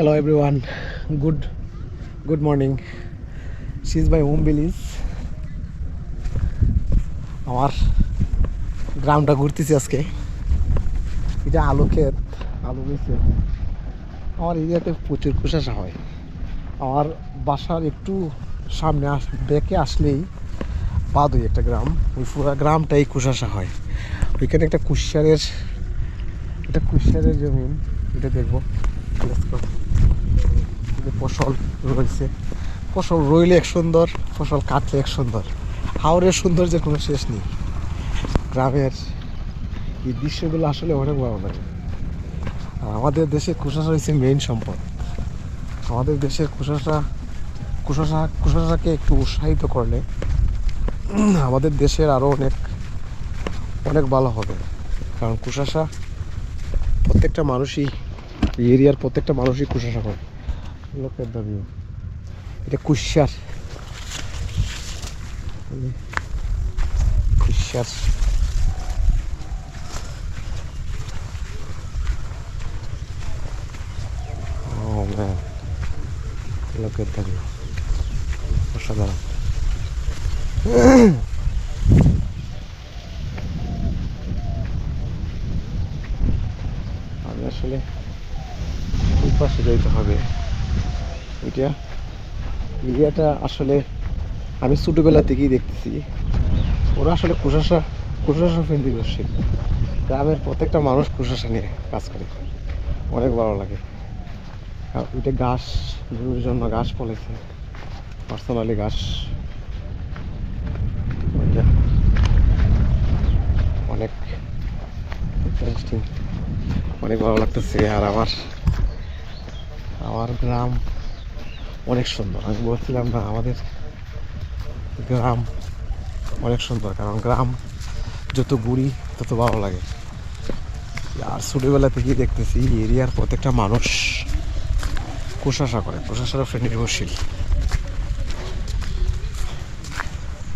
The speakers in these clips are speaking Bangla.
Hello, everyone. Good good morning. She's my home village. আমার গ্রামটা ঘুরতেছি আজকে এটা আলু ক্ষেত, আলু বেছে আমার এরিয়াতে প্রচুর কুশাসা হয় আমার বাসার একটু সামনে আস বেঁকে আসলেই বাদই একটা গ্রাম ওই পুরো গ্রামটাই কুশাসা হয় ওইখানে একটা কুশিয়ারের এটা কুশিয়ারের জমিন এটা দেখব Let's go. যে ফসল রয়েছে। ফসল রইলে এক সুন্দর, ফসল কাটলে এক সুন্দর। হাওড়ের সৌন্দর্যের কোনো শেষ নেই। গ্রামের এই দৃশ্যগুলো আসলে অনেক ভালো লাগে। আর আমাদের দেশে কুশাসা হচ্ছে মেইন সম্পদ। আমাদের দেশের কুশাসা কুশাসা, কুশাসাকে একটু উৎসাহিত করলে আমাদের দেশের আরও অনেক অনেক ভালো হবে। কারণ কুশাসা প্রত্যেকটা মানুষই এরিয়ার প্রত্যেকটা মানুষই কুশাসা করে। লোকের দাবি এটা কুশার কুশার Oh man, look at them. অসাধারণ আমি আসলে ওই পাশে যাইতে হবে এটা এরিয়াটা আসলে আমি ছোটোবেলা থেকেই দেখতেছি। ওরা আসলে কুশাসা কুশাসা করছে গ্রামের প্রত্যেকটা মানুষ কুশাসা নিয়ে কাজ করে। অনেক ভালো লাগে। আর ওইটা ঘাস গরুর জন্য ঘাস ফলেছে। পার্সোনালি ঘাস। অনেক ইন্টারেস্টিং অনেক ভালো লাগতেছে। আর আমার আমার গ্রাম অনেক সুন্দর। আমি বলছিলাম না, আমাদের গ্রাম অনেক সুন্দর, কারণ গ্রাম যত ঘুরি তত ভালো লাগে। আর ছোটোবেলা থেকেই দেখতেছি এরিয়ার প্রত্যেকটা মানুষ কুশাসা করে কুশাসার উপরে নির্ভরশীল।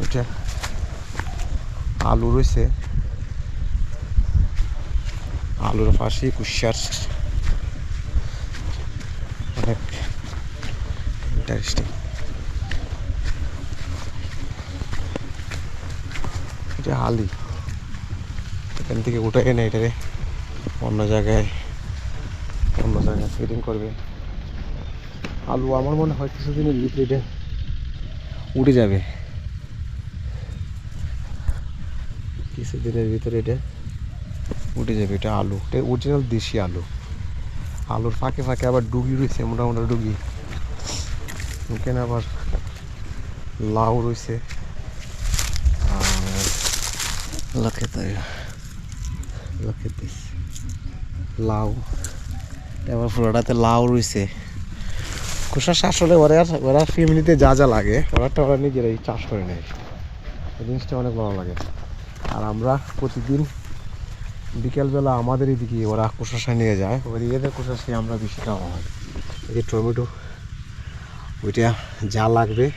এটা আলু রয়েছে। আলুর পাশে কুশার অনেক ইন্টারেস্টিং এটা হালি। এখান থেকে উঠে এনে এটারে অন্য জায়গায় অন্য জায়গায় ফিটিং করবে। আলু আমার মনে হয় কিছুদিনের ভিতরে উঠে যাবে। কিছুদিনের ভিতরে এটা উঠে যাবে, এটা আলু। এটা অরিজিনাল দেশি আলু। আলুর ফাঁকে ফাঁকে আবার ডুগি রয়েছে, মোটামুটি ডুগি এখানে আবার লাউ রয়েছে আর look at the look at this লাউ। এবার পুরোটাতে লাউ রয়েছে কুশাস আসলে ওরা ওরা ফ্যামিলিতে যা যা লাগে ওরাটা ওরা নিজেরাই চাষ করে নেয়। এই জিনিসটা অনেক ভালো লাগে। আর আমরা প্রতিদিন বিকেলবেলা আমাদের এদিকে ওরা কুশাসা নিয়ে যায়। ওই এদের কুশাসে আমরা বেশি খাওয়া হয়। এই যে টমেটো ওইটা যা লাগবে,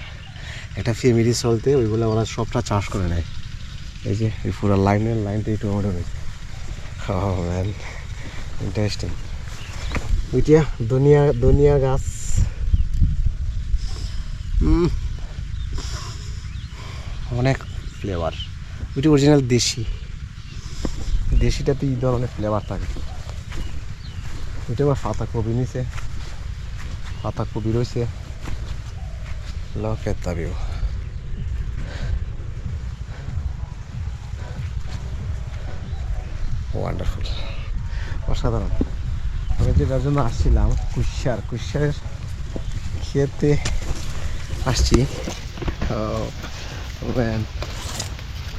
একটা ফ্যামিলি চলতে, ওইগুলো ওরা সবটা চাষ করে নেয়। এই যে, এই পুরো লাইনের লাইনটা এই টমেটো ম্যান ইন্টারেস্টিং ওইটা দুনিয়া ধনিয়া গাছ। অনেক ফ্লেভার ওইটা অরিজিনাল দেশি। দেশিটাতে এই ধরনের ফ্লেভার থাকে। ওইটা আবার পাতাকপি নিছে। পাতা কপি রয়েছে। লকেট দাবিও ওয়ান্ডারফুল অসাধারণ। আমি যেটার জন্য আসছিলাম কুশার কুশারের খেতে আসছি।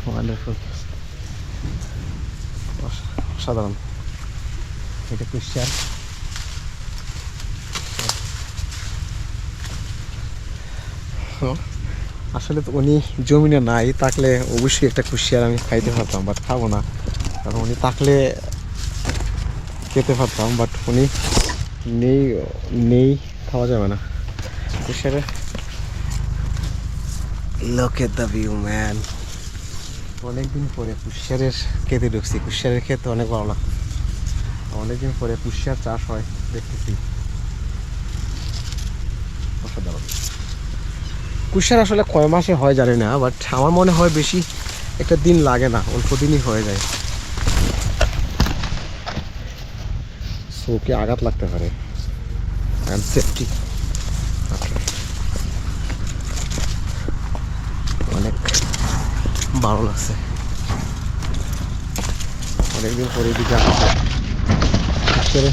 ওয়ান্ডারফুল অসাধারণ। এটা কুশার আসলে তো উনি জমিনে নাই, থাকলে অবশ্যই একটা কুশিয়ার আমি খাইতে পারতাম বাট খাব না। কারণ উনি থাকলে খেতে পারতাম বাট উনি নেই নেই, খাওয়া যাবে না। কুশিয়ারে লোক এট দ্য ম্যান অনেকদিন পরে কুশিয়ারের খেতে ঢুকছি, কুশিয়ারের খেতে অনেক ভালো লাগতো অনেকদিন পরে কুশিয়ার চাষ হয়, দেখতেছি। কুশার আসলে কয় মাসে হয় জানি না বাট আমার মনে হয় বেশি একটা দিন লাগে না, অল্প দিনই হয়ে যায়। চোখে আঘাত লাগতে পারে? সেফটি অনেক ভালো লাগছে অনেকদিন পরে কুশারে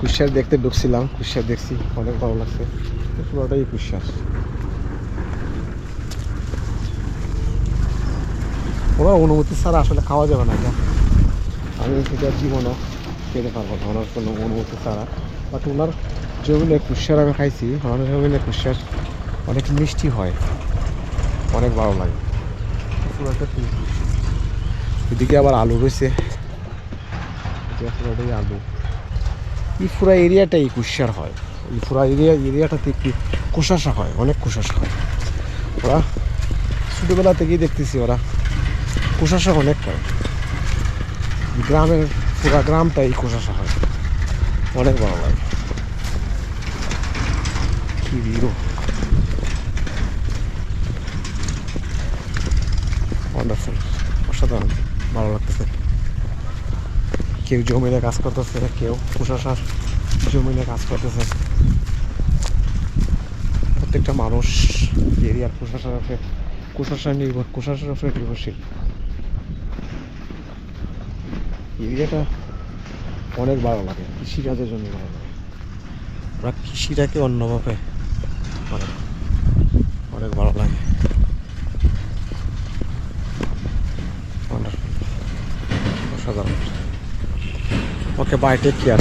কুশার দেখতে ঢুকছিলাম কুশার দেখছি, অনেক ভালো লাগছে পুরোটাই কুশার ওরা অনুমতি ছাড়া আসলে খাওয়া যাবে না এটা আমি এটা জীবনও খেতে পারব না ওনার কোনো অনুমতি ছাড়া। বাট ওনার জমিনে কুশার আমি খাইছি, ওনার জমিনে কুশার অনেক মিষ্টি হয়, অনেক ভালো লাগে। পুরোটা। এদিকে আবার আলু রয়েছে। পুরোটাই আলু। এই পুরা এরিয়াটাই কুশার হয়। পুরা এরিয়া, এরিয়াটাতে একটু কুশাসা হয়, অনেক কুশাসা হয়। ওরা ছোটোবেলা থেকেই দেখতেছি ওরা কুশাসা অনেক হয় গ্রামের পুরা গ্রামটাই কুশাসা হয়। অনেক ভালো লাগে। কি ভিড়ও ওয়ান্ডারফুল অসাধারণ। ভালো লাগতেছে। কেউ জমিনে কাজ করতেছে, কেউ কুশাসার জমিনে কাজ করতেছে। প্রত্যেকটা মানুষ, এরিয়ার উপরে কুশাসার নির্ভর কুশাসার উপরে নির্ভরশীল। এরিয়াটা অনেক ভালো লাগে, কৃষিকাজের জন্য ভালো লাগে। ওরা কৃষিটাকে অন্যভাবে মানে অনেক ভালো লাগে. অসাধারণ। Okay bye take care